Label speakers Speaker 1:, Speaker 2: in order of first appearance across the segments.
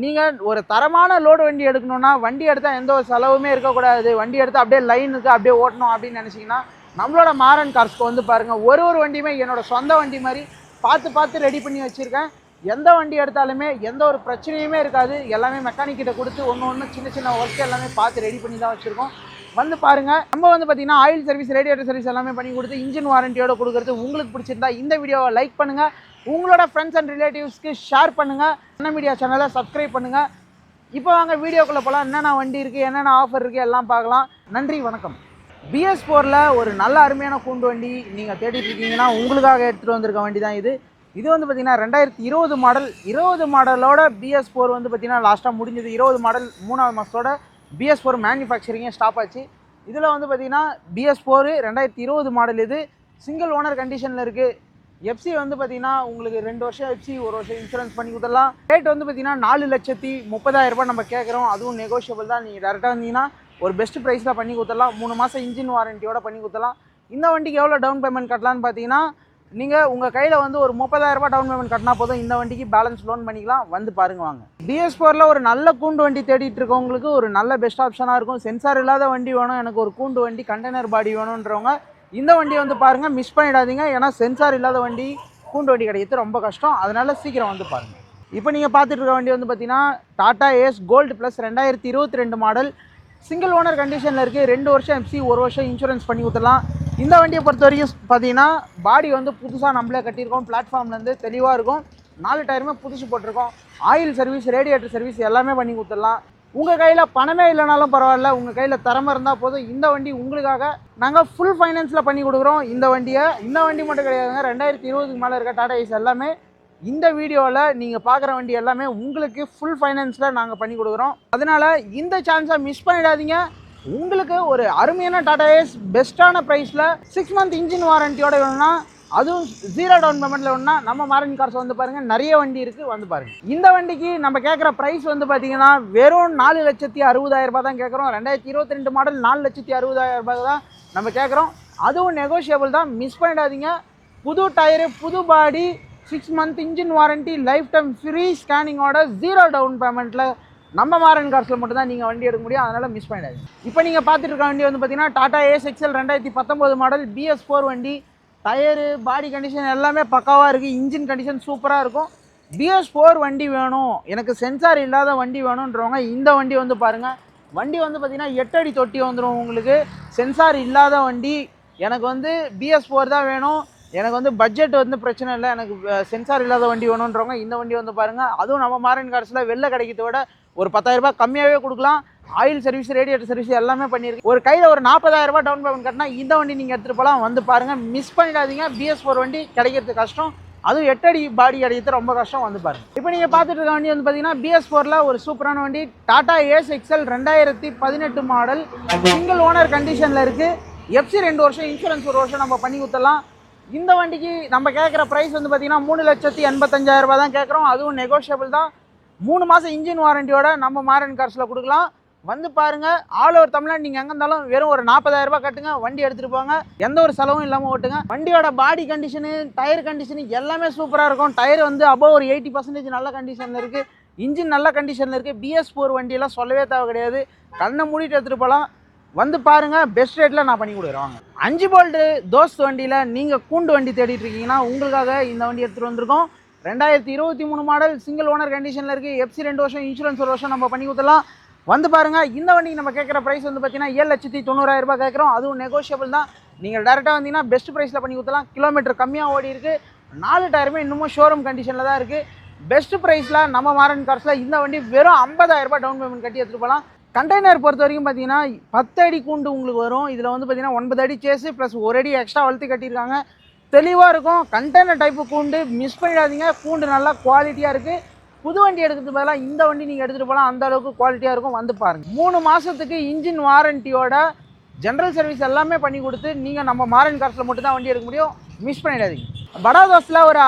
Speaker 1: நீங்கள் ஒரு தரமான லோடு வண்டி எடுக்கணும்னா வண்டி எடுத்தால் எந்த ஒரு செலவுமே இருக்கக்கூடாது. வண்டி எடுத்து அப்படியே லைனுக்கு அப்படியே ஓட்டணும் அப்படின்னு நினச்சிங்கன்னா நம்மளோட மாறன் கார்ஸ்க்கு வந்து பாருங்கள் ஒரு ஒரு வண்டியுமே என்னோட சொந்த வண்டி மாதிரி பார்த்து பார்த்து ரெடி பண்ணி வச்சுருக்கேன். எந்த வண்டி எடுத்தாலுமே எந்த ஒரு பிரச்சனையுமே இருக்காது. எல்லாமே மெக்கானிக்கிட்ட கொடுத்து ஒன்று ஒன்று சின்ன சின்ன ஒர்க் எல்லாமே பார்த்து ரெடி பண்ணி தான் வச்சுருக்கோம். வந்து பாருங்க. நம்ம வந்து பார்த்தீங்கன்னா ஆயில் சர்வீஸ் ரேடியேட்டர் சர்வீஸ் எல்லாமே பண்ணி கொடுத்து இன்ஜின் வாரண்டியோட கொடுக்குறது உங்களுக்கு பிடிச்சிருந்தா இந்த வீடியோவை லைக் பண்ணுங்க. உங்களோட ஃப்ரெண்ட்ஸ் அண்ட் ரிலேட்டிவ்ஸ்க்கு ஷேர் பண்ணுங்க. அண்ணா மீடியா சேனலை சப்ஸ்கிரைப் பண்ணுங்க. இப்போ வாங்க வீடியோக்குள்ளே போகலாம் என்னென்ன வண்டி இருக்குது என்னென்ன ஆஃபர் இருக்குது எல்லாம் பார்க்கலாம். நன்றி வணக்கம். பிஎஸ் ஃபோரில் ஒரு நல்ல அருமையான கூண்டு வண்டி நீங்கள் தேடிட்டு இருக்கீங்கன்னா உங்களுக்காக எடுத்துகிட்டு வந்திருக்க வண்டி தான் இது. இது வந்து பார்த்தீங்கன்னா ரெண்டாயிரத்தி இருபது மாடல் இருபது மாடலோட பிஎஸ் ஃபோர் வந்து பார்த்தீங்கன்னா லாஸ்ட்டாக முடிஞ்சது. இருபது மாடல் மூணாவது மாதத்தோட பிஎஸ் ஃபோர் மேனுஃபேக்சரிங்கே ஸ்டாப் ஆச்சு. இதில் வந்து பார்த்தீங்கன்னா பிஎஸ் ஃபோர் ரெண்டாயிரத்தி இருபது மாடல் இது. சிங்கிள் ஓனர் கண்டிஷனில் இருக்குது எஃப்சி வந்து பார்த்தீங்கன்னா உங்களுக்கு ரெண்டு வருஷம் எஃப்சி ஒரு வருஷம் இன்சூரன்ஸ் பண்ணி கொடுத்துடலாம். ரேட் வந்து பார்த்தீங்கன்னா நாலு லட்சத்தி முப்பதாயிரம் ரூபாய் நம்ம கேட்குறோம் அதுவும் நெகோஷியபிள் தான். நீங்கள் டேரெக்டாக வந்தீங்கன்னா ஒரு பெஸ்ட் ப்ரைஸில் பண்ணி கொடுத்துடலாம். மூணு மாதம் இன்ஜின் வாரண்டியோட பண்ணி கொடுத்துடலாம். இந்த வண்டிக்கு எவ்வளோ டவுன் பேமெண்ட் கட்டலான்னு பார்த்தீங்கன்னா நீங்கள் உங்கள் கையில் வந்து ஒரு முப்பதாயிரரூபா டவுன் பேமெண்ட் கட்டினா போதும். இந்த வண்டிக்கு பேலன்ஸ் லோன் பண்ணிக்கலாம். வந்து பாருங்க வாங்க. பிஎஸ் ஃபோரில் ஒரு நல்ல கூண்டு வண்டி தேடிட்டு இருக்கவங்களுக்கு ஒரு நல்ல பெஸ்ட் ஆப்ஷனாக இருக்கும். சென்சார் இல்லாத வண்டி வேணும். எனக்கு ஒரு கூண்டு வண்டி கண்டெய்னர் பாடி வேணுன்றவங்க இந்த வண்டியை வந்து பாருங்கள் மிஸ் பண்ணிடாதீங்க. ஏன்னா சென்சார் இல்லாத வண்டி கூண்டு வண்டி கிடைக்கிறது ரொம்ப கஷ்டம். அதனால் சீக்கிரம் வந்து பாருங்கள் இப்போ நீங்கள் பார்த்துட்டு இருக்க வண்டி வந்து பார்த்தீங்கன்னா டாடா ஏஸ் கோல்டு ப்ளஸ் ரெண்டாயிரத்தி இருபத்தி ரெண்டு மாடல் சிங்கிள் ஓனர் கண்டிஷனில் இருக்குது ரெண்டு வருஷம் எஃப்சி ஒரு வருஷம் இன்சூரன்ஸ் பண்ணி கொடுத்துடலாம். இந்த வண்டியை பொறுத்த வரைக்கும் பார்த்தீங்கன்னா பாடி வந்து புதுசாக நம்மளே கட்டியிருக்கோம். பிளாட்ஃபார்ம்லேருந்து தெளிவாக இருக்கும். நாலு டயருமே புதுசு போட்டிருக்கோம். ஆயில் சர்வீஸ் ரேடியேட்டர் சர்வீஸ் எல்லாமே பண்ணி கொடுத்துடலாம். உங்கள் கையில் பணமே இல்லைனாலும் பரவாயில்ல. உங்கள் கையில் திறமை இருந்தால் போதும். இந்த வண்டி உங்களுக்காக நாங்கள் ஃபுல் ஃபைனான்ஸில் பண்ணி கொடுக்குறோம். இந்த வண்டியை இந்த வண்டி மட்டும் கிடையாதுங்க. ரெண்டாயிரத்தி இருபதுக்கு மேலே இருக்க டாடா ஏஸ் எல்லாமே இந்த வீடியோவில் நீங்கள் பார்க்குற வண்டி எல்லாமே உங்களுக்கு ஃபுல் ஃபைனான்ஸில் நாங்கள் பண்ணி கொடுக்குறோம். அதனால் இந்த சான்ஸை மிஸ் பண்ணிடாதீங்க. உங்களுக்கு ஒரு அருமையான டாடா ஏஸ் பெஸ்ட்டான ப்ரைஸில் சிக்ஸ் மந்த் இன்ஜின் வாரண்டியோட வேணும்னா அதுவும் ஜீரோ டவுன் பேமெண்ட்டில் வேணும்னா நம்ம மாரன் கார்ஸ் வந்து பாருங்கள் நிறைய வண்டி இருக்குது வந்து பாருங்கள் இந்த வண்டிக்கு நம்ம கேட்குற ப்ரைஸ் வந்து பார்த்தீங்கன்னா வெறும் நாலு லட்சத்தி அறுபதாயிரம் ரூபாய் தான் கேட்குறோம் ரெண்டாயிரத்தி இருபத்தி ரெண்டு மாடல் நாலு லட்சத்தி அறுபதாயிரம் ரூபாய் தான் நம்ம கேட்குறோம் அதுவும் நெகோஷியபிள் தான். மிஸ் பண்ணிடாதீங்க. புது டயரு புது body six month engine warranty life time free ஸ்கேனிங்கோட zero down பேமெண்ட்டில் நம்ம மாறன் கார்ஸில் மட்டும்தான் நீங்கள் வண்டி எடுக்க முடியும். அதனால் மிஸ் பண்ணிடாது இப்போ நீங்கள் பார்த்துட்டு இருக்க வண்டி வந்து பார்த்தீங்கன்னா டாடா ஏஸ் எக்ஸல் ரெண்டாயிரத்தி பத்தொம்போது மாடல் பிஎஸ் ஃபோர் வண்டி. டயரு பாடி கண்டிஷன் எல்லாமே பக்காவாக இருக்குது இன்ஜின் கண்டிஷன் சூப்பராக இருக்கும். பிஎஸ் ஃபோர் வண்டி வேணும். எனக்கு சென்சார் இல்லாத வண்டி வேணுன்றவங்க இந்த வண்டி வந்து பாருங்கள் வண்டி வந்து பார்த்திங்கன்னா எட்டு அடி தொட்டி வந்துடும் உங்களுக்கு. சென்சார் இல்லாத வண்டி. எனக்கு வந்து பிஎஸ் ஃபோர் தான் வேணும். எனக்கு வந்து பட்ஜெட் வந்து பிரச்சனை இல்லை. எனக்கு சென்சார் இல்லாத வண்டி வேணுன்றவங்க இந்த வண்டி வந்து பாருங்கள் அதுவும் நம்ம மாரன் கார்ஸில் வெளில கிடைக்கிறத விட ஒரு பத்தாயிரரூபா கம்மியாகவே கொடுக்கலாம். ஆயில் சர்வீஸ் ரேடியேட்டர் சர்வீஸ் எல்லாமே பண்ணியிருக்கு ஒரு கையில் ஒரு நாற்பதாயிரரூபா டவுன் பேமெண்ட் கட்டினா இந்த வண்டி நீங்கள் எடுத்துகிட்டு போகலாம் வந்து பாருங்கள் மிஸ் பண்ணிடாதீங்க. பிஎஸ் ஃபோர் வண்டி கிடைக்கிறது கஷ்டம். அதுவும் எட்டடி பாடி அடையிறது ரொம்ப கஷ்டம். வந்து பாருங்க. இப்போ நீங்கள் பார்த்துட்டு இருக்க வண்டி வந்து பார்த்தீங்கன்னா பிஎஸ் ஃபோரில் ஒரு சூப்பரான வண்டி. டாடா ஏஸ் எக்ஸல் ரெண்டாயிரத்தி பதினெட்டு மாடல் சிங்கிள் ஓனர் கண்டிஷனில் இருக்குது எஃப்சி ரெண்டு வருஷம் இன்சூரன்ஸ் ஒரு வருஷம் நம்ம பண்ணி கொடுத்தலாம் இந்த வண்டிக்கு நம்ம கேட்குற ப்ரைஸ் வந்து பார்த்தீங்கன்னா மூணு லட்சத்தி எண்பத்தஞ்சாயிரம் ரூபா தான் கேட்குறோம் அதுவும் நெகோஷியபிள் தான். மூணு மாதம் இன்ஜின் வாரண்டியோட நம்ம மாரன் கார்ஸில் கொடுக்கலாம். வந்து பாருங்க ஆல் ஓவர் தமிழ்நாடு நீங்கள் எங்கே இருந்தாலும் வெறும் ஒரு 40000 கட்டுங்க வண்டி எடுத்துகிட்டு போங்க. எந்த ஒரு செலவும் இல்லாமல் ஓட்டுங்க. வண்டியோட பாடி கண்டிஷனு டயர் கண்டிஷனு எல்லாமே சூப்பராக இருக்கும். டயர் வந்து அபவ் ஒரு எயிட்டி பர்சன்டேஜ் நல்ல கண்டிஷனில் இருக்குது இன்ஜின் நல்ல கண்டிஷனில் இருக்குது பிஎஸ் ஃபோர் வண்டியெல்லாம் சொல்லவே தேவை கிடையாது. கண்ணை மூடிட்டு எடுத்துகிட்டு போகலாம். வந்து பாருங்க பெஸ்ட் ரேட்டில் நான் பண்ணி கொடுக்குறேன். வாங்க. அஞ்சு போல்டு தோஸ்த் வண்டியில் நீங்கள் கூண்டு வண்டி தேடிட்டு இருக்கீங்கன்னா உங்களுக்காக இந்த வண்டி எடுத்துகிட்டு வந்திருக்கோம். ரெண்டாயிரத்தி இருபத்தி மூணு மாடல் சிங்கிள் ஓனர் கண்டிஷனில் இருக்குது எஃப்சி ரெண்டு வருஷம் இன்சூரன்ஸ் ஒரு வருஷம் நம்ம பண்ணி கொடுத்துலாம் வந்து பாருங்க இந்த வண்டிக்கு நம்ம கேட்குற ப்ரைஸ் வந்து பார்த்தீங்கன்னா ஏழு லட்சத்தி தொண்ணூறாயிரம் ரூபாய் கேட்குறோம். அதுவும் நெகோஷியபிள் தான். நீங்கள் டேரெக்டாக வந்தீங்கன்னா பெஸ்ட் ப்ரைஸில் பண்ணி கொடுத்துலாம் கிலோமீட்டர் கம்மியாக ஓடி இருக்கு. நாலு டயருமே இன்னமும் ஷோரூம் கண்டிஷனில் தான் இருக்குது பெஸ்ட் ப்ரைஸில் நம்ம மாரன் கார்ஸில் இந்த வண்டி வெறும் ஐம்பதாயிரரூபா டவுன் பேமெண்ட் கட்டி எடுத்துகிட்டு போகலாம். கண்டெய்னர் பொறுத்த வரைக்கும் பார்த்தீங்கன்னா பத்து அடி கூண்டு உங்களுக்கு வரும். இதில் வந்து பார்த்தீங்கன்னா ஒன்பது அடி சேஸு ப்ளஸ் ஒரு அடி எக்ஸ்ட்ரா வளர்த்து கட்டியிருக்காங்க. தெளிவாக இருக்கும். கண்டெய்னர் டைப்பு கூண்டு மிஸ் பண்ணிடாதீங்க. கூண்டு நல்லா குவாலிட்டியாக இருக்குது புது வண்டி எடுக்கிறது பதிலாக இந்த வண்டி நீங்கள் எடுத்துகிட்டு போகலாம் அந்த அளவுக்கு குவாலிட்டியாக இருக்கும். வந்து பாருங்கள் மூணு மாதத்துக்கு இன்ஜின் வாரண்டியோட ஜென்ரல் சர்வீஸ் எல்லாமே பண்ணி கொடுத்து நீங்கள் நம்ம மாரன் காசில் மட்டும்தான் வண்டி எடுக்க முடியும். மிஸ் பண்ணிடாதீங்க. படாதோஸில் ஒரு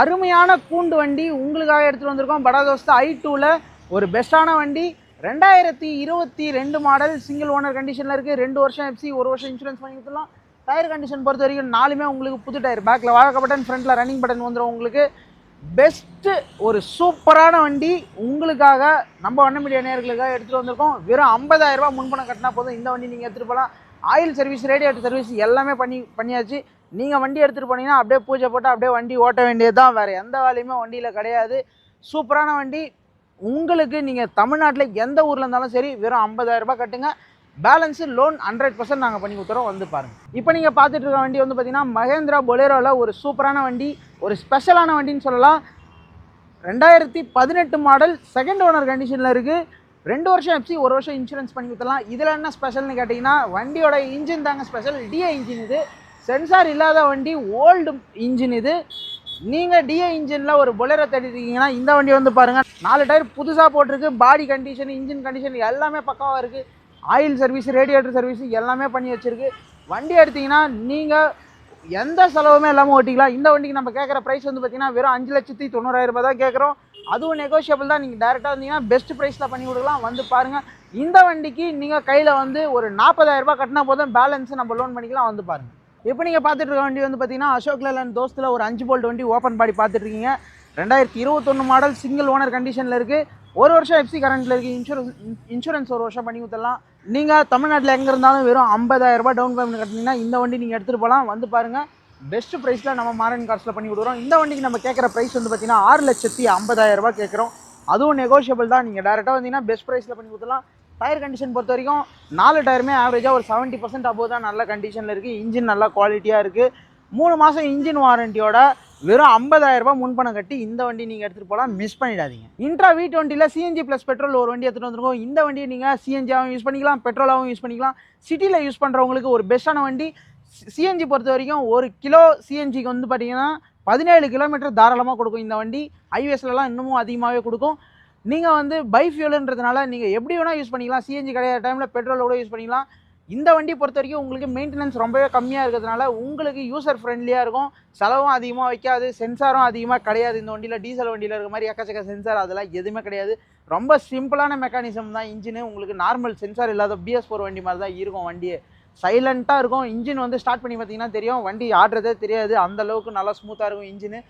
Speaker 1: அருமையான கூண்டு வண்டி உங்களுக்காக எடுத்துகிட்டு வந்திருக்கோம். படா ஐ டூவில் ஒரு பெஸ்ட்டான வண்டி. ரெண்டாயிரத்தி இருபத்தி ரெண்டு மாடல் சிங்கிள் ஓனர் கண்டிஷனில் இருக்குது ரெண்டு வருஷம் எஃப்சி ஒரு வருஷம் இன்சூரன்ஸ் பண்ணி கொடுத்துலாம் டயர் கண்டிஷன் பொறுத்த வரைக்கும் நாலுமே உங்களுக்கு புது டயர் பேக்கில் வாழக்க பட்டன் ஃப்ரண்ட்டில் ரன்னிங் பட்டன் வந்துடும் உங்களுக்கு. பெஸ்ட்டு ஒரு சூப்பரான வண்டி. உங்களுக்காக நம்ம வண்ண மீடியா நேர்களுக்காக எடுத்துகிட்டு வந்திருக்கோம். வெறும் ஐம்பதாயிரரூபா முன்பணம் கட்டினா போதும். இந்த வண்டி நீங்கள் எடுத்துகிட்டு போகலாம் ஆயில் சர்வீஸ் ரேடியேட்டர் சர்வீஸ் எல்லாமே பண்ணி பண்ணியாச்சு. நீங்கள் வண்டி எடுத்துகிட்டு போனீங்கன்னா அப்படியே பூஜை போட்டு அப்படியே வண்டி ஓட்ட வேண்டியது தான் வேறு எந்த வேலையுமே வண்டியில் கிடையாது. சூப்பரான வண்டி. உங்களுக்கு நீங்கள் தமிழ்நாட்டில் எந்த ஊரில் இருந்தாலும் சரி வெறும் 50000 ரூபாய் கட்டுங்க. பேலன்ஸு லோன் ஹண்ட்ரட் பர்சன்ட் நாங்கள் பண்ணி கொடுத்துறோம். வந்து பாருங்கள் இப்போ நீங்கள் பார்த்துட்டு இருக்க வண்டி வந்து பார்த்திங்கன்னா மகேந்திரா பொலேரோவில் ஒரு சூப்பரான வண்டி ஒரு ஸ்பெஷலான வண்டின்னு சொல்லலாம். ரெண்டாயிரத்தி பதினெட்டு மாடல் செகண்ட் ஓனர் கண்டிஷனில் இருக்குது ரெண்டு வருஷம் எப்சி ஒரு வருஷம் இன்சூரன்ஸ் பண்ணி கொடுத்துடலாம். இதில் என்ன ஸ்பெஷல்னு கேட்டிங்கன்னா வண்டியோட இன்ஜின் தாங்க ஸ்பெஷல் டிஏ இன்ஜின் இது. சென்சார் இல்லாத வண்டி ஓல்டு இன்ஜின் இது. நீங்கள் டிஏ இன்ஜினில் ஒரு பொலேரோ தேடிருக்கீங்கன்னா இந்த வண்டி வந்து பாருங்கள் நாலு டயர் புதுசாக போட்டிருக்கு. பாடி கண்டிஷன் இன்ஜின் கண்டிஷன் எல்லாமே பக்காவாக இருக்குது ஆயில் சர்வீஸ் ரேடியேட்டர் சர்வீஸ் எல்லாமே பண்ணி வச்சுருக்கு. வண்டி எடுத்தீங்கன்னா நீங்கள் எந்த செலவுமே இல்லாமல் ஓட்டிக்கலாம். இந்த வண்டிக்கு நம்ம கேட்குற ப்ரைஸ் வந்து பார்த்தீங்கன்னா வெறும் அஞ்சு லட்சத்தி தொண்ணூறாயிரம் ரூபாய் தான் கேட்குறோம் அதுவும் நெகோஷியபிள் தான். நீங்கள் டேரெக்டாக வந்தீங்கன்னா பெஸ்ட் ப்ரைஸில் பண்ணி கொடுக்கலாம். வந்து பாருங்கள் இந்த வண்டிக்கு நீங்கள் கையில் வந்து ஒரு நாற்பதாயிரரூபா கட்டினா போதும். பேலன்ஸ் நம்ம லோன் பண்ணிக்கலாம். வந்து பாருங்கள் இப்போ நீங்கள் பார்த்துட்டு இருக்க வண்டி வந்து பார்த்தீங்கன்னா அசோக் லேலன் தோஸ்தில் ஒரு அஞ்சு போல்ட் வண்டி ஓப்பன் பாடி பார்த்துட்ருக்கீங்க. ரெண்டாயிரத்தி இருபத்தொன்று மாடல் சிங்கிள் ஓனர் கண்டிஷனில் இருக்குது ஒரு வருஷம் எஃப்சி கரண்ட்டில் இருக்குது இன்சூரன்ஸ் இன்சூரன்ஸ் ஒரு வருஷம் பண்ணி கொடுத்துடலாம். நீங்கள் தமிழ்நாட்டில் எங்கே இருந்தாலும் வெறும் ஐம்பதாயிரரூபா டவுன் பேமெண்ட் கட்டினீங்கன்னா இந்த வண்டி நீங்கள் எடுத்துகிட்டு போகலாம் வந்து பாருங்கள் பெஸ்ட் ப்ரைஸில் நம்ம மாரன் கார்ஸில் பண்ணி கொடுக்குறோம். இந்த வண்டிக்கு நம்ம கேட்குற ப்ரைஸ் வந்து பார்த்தீங்கன்னா ஆறு லட்சத்தி ஐம்பதாயிரம் கேட்குறோம். அதுவும் நெகோஷியபிள் தான். நீங்கள் டேரெக்டாக வந்தீங்கன்னா பெஸ்ட் ப்ரைஸில் பண்ணி கொடுத்துலாம் டயர் கண்டிஷன் பொறுத்த வரைக்கும் நாலு டயருமே ஆவரேஜாக ஒரு செவன்ட்டி பர்சன்ட் அபோவ் தான் நல்ல கண்டிஷனில் இருக்குது இன்ஜின் நல்லா குவாலிட்டியாக இருக்குது மூணு மாதம் இன்ஜின் வாரண்டியோட வெறும் ஐம்பதாயிரரூபா முன்பணம் கட்டி இந்த வண்டி நீங்கள் எடுத்துகிட்டு போகலாம் மிஸ் பண்ணிடாதீங்க. இன்ட்ரா வி டுவெண்ட்டியில் சிஎன்ஜி ப்ளஸ் பெட்ரோல் ஒரு வண்டி எடுத்துகிட்டு வந்துருக்கோம். இந்த வண்டியை நீங்கள் சிஎன்ஜியாகவும் யூஸ் பண்ணிக்கலாம் பெட்ரோலாகவும் யூஸ் பண்ணிக்கலாம். சிட்டியில் யூஸ் பண்ணுறவங்களுக்கு ஒரு பெஸ்ட்டான வண்டி சிஎன்ஜி பொறுத்த வரைக்கும் ஒரு கிலோ சிஎன்ஜிக்கு வந்து பார்த்தீங்கன்னா பதினேழு கிலோமீட்டர் தாராளமாக கொடுக்கும் இந்த வண்டி. ஹைவேஸ்லலாம் இன்னமும் அதிகமாகவே கொடுக்கும். நீங்கள் வந்து பை ஃபியூலுன்றதுனால நீங்கள் எப்படி வேணால் யூஸ் பண்ணிக்கலாம். சிஎன்ஜி கிடையாத டைமில் பெட்ரோல் கூட யூஸ் பண்ணிக்கலாம். இந்த வண்டி பொறுத்த வரைக்கும் உங்களுக்கு மெயின்டெனன்ஸ் ரொம்பவே கம்மியாக இருக்கிறதுனால உங்களுக்கு யூசர் ஃப்ரெண்ட்லியாக இருக்கும். செலவும் அதிகமாக வைக்காது. சென்சாரும் அதிகமாக கிடையாது. இந்த வண்டியில் டீசல் வண்டியில் இருக்கிற மாதிரி எக்கச்சக்க சென்சார் அதெல்லாம் எதுவுமே கிடையாது. ரொம்ப சிம்பிளான மெக்கானிசம் தான் இன்ஜினு உங்களுக்கு நார்மல் சென்சார் இல்லாத பிஎஸ் ஃபோர் வண்டி மாதிரி தான் இருக்கும் வண்டியே. சைலண்ட்டாக இருக்கும். இன்ஜின் வந்து ஸ்டார்ட் பண்ணி பார்த்தீங்கன்னா தெரியும். வண்டி ஆடுறதே தெரியாது. அந்த அளவுக்கு நல்லா ஸ்மூத்தாக இருக்கும் இன்ஜினு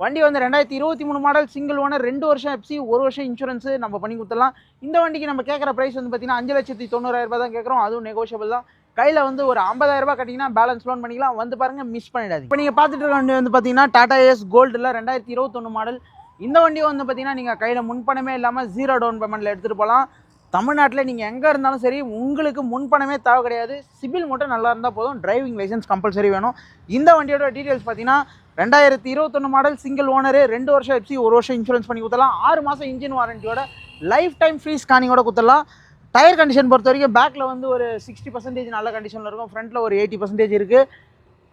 Speaker 1: வண்டி வந்து ரெண்டாயிரத்தி இருபத்தி மூணு மாடல் சிங்கிள் ஓனர் ரெண்டு வருஷம் எஃப்சி ஒரு வருஷம் இன்சூரன்ஸு நம்ம பண்ணி கொடுத்துடலாம். இந்த வண்டிக்கு நம்ம கேட்குற ப்ரைஸ் வந்து பார்த்தீங்கன்னா அஞ்சு லட்சத்தி தொண்ணூறாயிரம் ரூபாய் தான் கேட்குறோம். அதுவும் நெகோஷியபிள் தான். கையில் வந்து ஒரு 50000 ரூபாய் கட்டிங்கன்னா பேலன்ஸ் லோன் பண்ணிக்கலாம். வந்து பாருங்கள் மிஸ் பண்ணிடாது இப்போ நீங்கள் பார்த்துட்டு இருக்க வண்டி வந்து பார்த்தீங்கன்னா டாடா ஏஸ் கோல்டில் ரெண்டாயிரத்தி இருபத்தொன்று மாடல் இந்த வண்டி வந்து பார்த்தீங்கன்னா நீங்கள் கையில் முன்பணமே இல்லாமல் ஜீரோ டவுன் பேமெண்ட்டில் எடுத்துகிட்டு போகலாம். தமிழ்நாட்டில் நீங்கள் எங்கே இருந்தாலும் சரி உங்களுக்கு முன்பணமே தேவை கிடையாது. சிபில் மட்டும் நல்லா இருந்தால் போதும். டிரைவிங் லைசன்ஸ் கம்பல்சரி வேணும். இந்த வண்டியோட டீட்டெயில்ஸ் பார்த்தீங்கன்னா ரெண்டாயிரத்தி இருபத்தொன்று மாடல் சிங்கிள் ஓனரு ரெண்டு வருஷம் எப்சி ஒரு வருஷம் இன்சூரன்ஸ் பண்ணி கொடுத்தலாம் ஆறு மாதம் இன்ஜின் வாரண்டியோட லைஃப் டைம் ஃப்ரீ ஸ்கானிங்கோட கொடுத்துடலாம் டயர் கண்டிஷன் பொறுத்த வரைக்கும் பேக்கில் வந்து ஒரு சிக்ஸ்டி பர்சன்டேஜ் நல்ல கண்டிஷனில் இருக்கும். ஃப்ரண்ட்டில் ஒரு எயிட்டி பர்சன்டேஜ் இருக்குது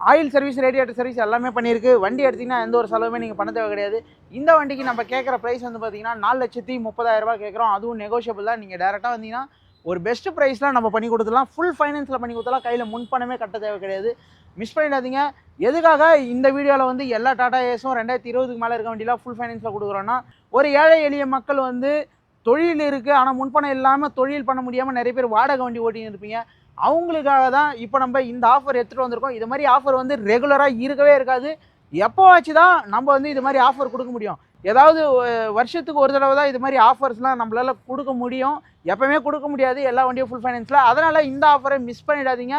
Speaker 1: ஆயில் சர்வீஸ் ரேடியேட்டர் சர்வீஸ் எல்லாமே பண்ணியிருக்கு. வண்டி எடுத்திங்கன்னா எந்த ஒரு செலவுமே நீங்கள் பண்ண தேவை கிடையாது. இந்த வண்டிக்கு நம்ம கேட்குற ப்ரைஸ் வந்து பார்த்தீங்கன்னா நாலு லட்சத்தி முப்பதாயிரம் கேட்குறோம். அதுவும் நெகோஷியபிள் தான். நீங்கள் டேரெக்டாக வந்தீங்கன்னா ஒரு பெஸ்ட் ப்ரைஸ்லாம் நம்ம பண்ணி கொடுத்துலாம் ஃபுல் ஃபைனான்ஸில் பண்ணி கொடுத்தலாம் கையில் முன்பணமே கட்ட தேவை கிடையாது. மிஸ் பண்ணிடாதீங்க. எதுக்காக இந்த வீடியோவில் வந்து எல்லா டாடா ஏஸும் ரெண்டாயிரத்தி இருபதுக்கு மேலே இருக்க வண்டியெலாம் ஃபுல் ஃபைனான்ஸில் கொடுக்குறோன்னா ஒரு ஏழை எளிய மக்கள் வந்து தொழில் இருக்குது ஆனால் முன்பணம் இல்லாமல் தொழில் பண்ண முடியாமல் நிறைய பேர் வாடகை வண்டி ஓட்டின்னு இருப்பீங்க. அவங்களுக்காக தான் இப்போ நம்ம இந்த ஆஃபர் எடுத்துகிட்டு வந்திருக்கோம். இது மாதிரி ஆஃபர் வந்து ரெகுலராக இருக்கவே இருக்காது. எப்போ வச்சு தான் நம்ம வந்து இது மாதிரி ஆஃபர் கொடுக்க முடியும். ஏதாவது வருஷத்துக்கு ஒரு தடவை தான் இது மாதிரி ஆஃபர்ஸ்லாம் நம்மளால் கொடுக்க முடியும். எப்போவுமே கொடுக்க முடியாது. எல்லா வண்டியும் ஃபுல் ஃபைனான்ஸில் அதனால் இந்த ஆஃபரை மிஸ் பண்ணிடாதீங்க.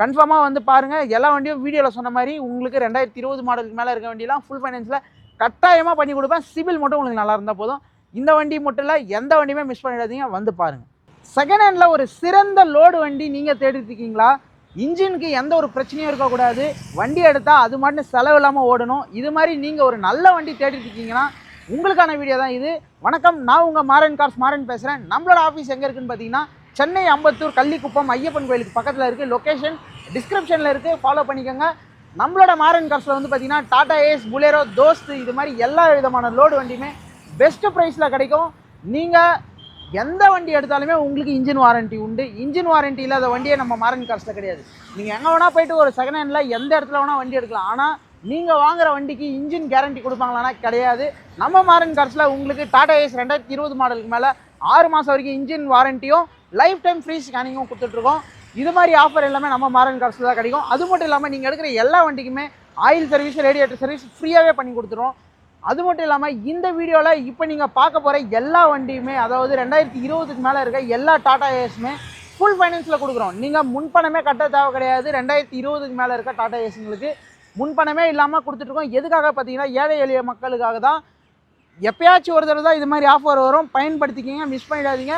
Speaker 1: கன்ஃபார்மாக வந்து பாருங்கள் எல்லா வண்டியும் வீடியோவில் சொன்ன மாதிரி உங்களுக்கு ரெண்டாயிரத்தி இருபது மாடலுக்கு மேலே இருக்க வண்டியெலாம் ஃபுல் ஃபைனான்ஸில் கட்டாயமாக பண்ணி கொடுப்பேன். சிவில் மட்டும் உங்களுக்கு நல்லா இருந்தால் போதும். இந்த வண்டி மட்டும் இல்லை எந்த வண்டியுமே மிஸ் பண்ணிடாதீங்க. வந்து பாருங்கள் செகண்ட் ஹேண்டில் ஒரு சிறந்த லோடு வண்டி நீங்கள் தேடிட்டுருக்கீங்களா இன்ஜினுக்கு எந்த ஒரு பிரச்சனையும் இருக்கக்கூடாது. வண்டி எடுத்தால் அது மட்டும் செலவு இல்லாமல் ஓடணும். இது மாதிரி நீங்கள் ஒரு நல்ல வண்டி தேடிட்டுருக்கீங்கன்னா உங்களுக்கான வீடியோ தான் இது. வணக்கம் நான் உங்கள் மாறன் கார்ஸ் மாறன் பேசுகிறேன் நம்மளோட ஆஃபீஸ் எங்கே இருக்குதுன்னு பார்த்தீங்கன்னா சென்னை அம்பத்தூர் கள்ளிக்குப்பம் ஐயப்பன் கோயிலுக்கு பக்கத்தில் இருக்குது லொக்கேஷன் டிஸ்கிரிப்ஷனில் இருக்குது ஃபாலோ பண்ணிக்கோங்க. நம்மளோட மாரன் கார்ஸில் வந்து பார்த்திங்கன்னா டாடா ஏஸ் புலேரோ தோஸ்த் இது மாதிரி எல்லா விதமான லோடு வண்டியுமே பெஸ்ட்டு ப்ரைஸில் கிடைக்கும். நீங்கள் எந்த வண்டி எடுத்தாலுமே உங்களுக்கு இன்ஜின் வாரண்டி உண்டு. இன்ஜின் வாரண்டி இல்லாத வண்டியே நம்ம மாரன் கார்ஸில் கிடையாது. நீங்கள் எங்கே வேணால் போயிட்டு ஒரு செகண்ட் ஹேண்டில் எந்த இடத்துல வேணால் வண்டி எடுக்கலாம். ஆனால் நீங்கள் வாங்குற வண்டிக்கு இன்ஜின் கேரண்டி கொடுப்பாங்களானா கிடையாது. நம்ம மாரன் கார்ஸில் உங்களுக்கு டாடா ஏஸ் ரெண்டாயிரத்தி இருபது மாடலுக்கு மேலே ஆறு மாதம் வரைக்கும் இன்ஜின் வாரண்டியும் லைஃப் டைம் ஃப்ரீ ஸ்கேனிங்கும் கொடுத்துட்ருக்கோம் இது மாதிரி ஆஃபர் எல்லாமே நம்ம மாரன் கார்ஸில் தான் கிடைக்கும். அது மட்டும் இல்லாமல் நீங்கள் எடுக்கிற எல்லா வண்டிக்குமே ஆயில் சர்வீஸ் ரேடியேட்டர் சர்வீஸ் ஃப்ரீயாகவே பண்ணி கொடுத்துருவோம் அது மட்டும் இல்லாமல் இந்த வீடியோவில் இப்போ நீங்கள் பார்க்க போகிற எல்லா வண்டியுமே அதாவது ரெண்டாயிரத்தி இருபதுக்கு மேலே இருக்க எல்லா டாடா ஏஸுமே ஃபுல் ஃபைனான்ஸில் கொடுக்குறோம். நீங்கள் முன்பணமே கட்ட தேவை கிடையாது. ரெண்டாயிரத்தி இருபதுக்கு மேலே இருக்க டாடா ஏஸுங்களுக்கு முன்பணமே இல்லாமல் கொடுத்துட்ருக்கோம் எதுக்காக பார்த்தீங்கன்னா ஏழை எளிய மக்களுக்காக தான். எப்பயாச்சும் ஒரு தடவை தான் இது மாதிரி ஆஃபர் வரும். பயன்படுத்திக்கிங்க மிஸ் பண்ணிடாதீங்க.